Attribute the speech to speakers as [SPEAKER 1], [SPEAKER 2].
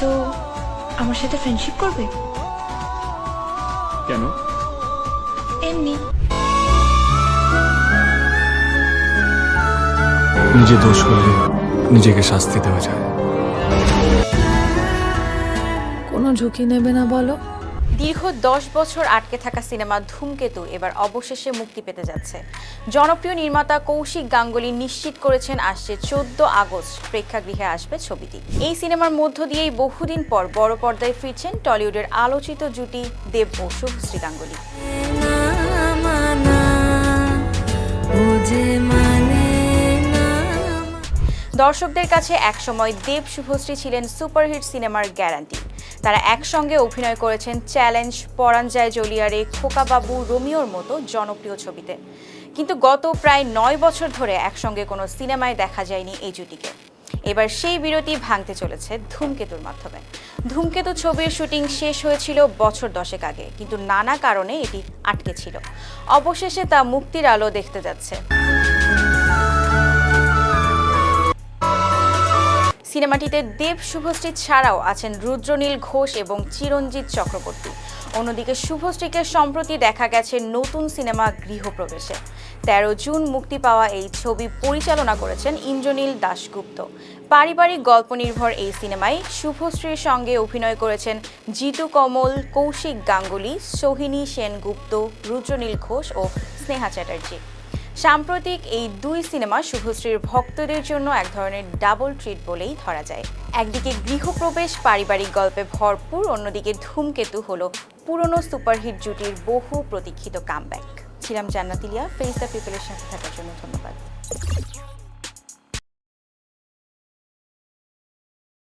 [SPEAKER 1] So আমার সাথে friendship করবে?
[SPEAKER 2] কেন?
[SPEAKER 1] এমনি।
[SPEAKER 3] নিজে দোষ করলে নিজেকে শাস্তি দেওয়া যায়।
[SPEAKER 4] কোনো ঝুঁকি নেবে না বলো।
[SPEAKER 5] দীর্ঘ দশ বছর আটকে থাকা সিনেমা ধূমকেতু এবার অবশেষে মুক্তি পেতে যাচ্ছে। জনপ্রিয় নির্মাতা কৌশিক গাঙ্গুলি নিশ্চিত করেছেন, আসছে চোদ্দ আগস্ট প্রেক্ষাগৃহে আসবে ছবিটি। এই সিনেমার মধ্য দিয়েই বহুদিন পর বড় পর্দায় ফিরছেন টলিউডের আলোচিত জুটি দেব ও শুভশ্রী গাঙ্গুলি। দর্শকদের কাছে একসময় দেব শুভশ্রী ছিলেন সুপারহিট সিনেমার গ্যারান্টি। তারা একসঙ্গে অভিনয় করেছেন চ্যালেঞ্জ পরাণ যায় জলিয়ারে, খোকাবাবু, রোমিওর মতো জনপ্রিয় ছবিতে। কিন্তু গত প্রায় নয় বছর ধরে একসঙ্গে কোনো সিনেমায় দেখা যায়নি এই জুটিকে। এবার সেই বিরতি ভাঙতে চলেছে ধূমকেতুর মাধ্যমে। ধূমকেতু ছবির শুটিং শেষ হয়েছিল বছর দশেক আগে, কিন্তু নানা কারণে এটি আটকে ছিল। অবশেষে তা মুক্তির আলো দেখতে যাচ্ছে। সিনেমাটিতে দেব শুভশ্রী ছাড়াও আছেন রুদ্রনীল ঘোষ এবং চিরঞ্জিত চক্রবর্তী। অন্যদিকে শুভশ্রীকে সম্প্রতি দেখা গেছে নতুন সিনেমা গৃহপ্রবেশে। তেরো জুন মুক্তি পাওয়া এই ছবি পরিচালনা করেছেন ইন্দ্রনীল দাশগুপ্ত। পারিবারিক গল্প নির্ভর এই সিনেমায় শুভশ্রীর সঙ্গে অভিনয় করেছেন জিতু কমল, কৌশিক গাঙ্গুলি, সোহিনী সেনগুপ্ত, রুদ্রনীল ঘোষ ও স্নেহা চ্যাটার্জি। সাম্প্রতিক এই দুই সিনেমা শুভশ্রীর ভক্তদের জন্য এক ধরনের ডাবল ট্রিট বলেই ধরা যায়। একদিকে গৃহপ্রবেশ, পারিবারিক গল্পে ভরপুর, অন্যদিকে ধূমকেতু হল পুরনো সুপারহিট জুটির বহু প্রতীক্ষিত কামব্যাক ছিলাম জান্নাতিলিয়া ফেস দ্য পিপলের সাথে থাকার জন্য ধন্যবাদ।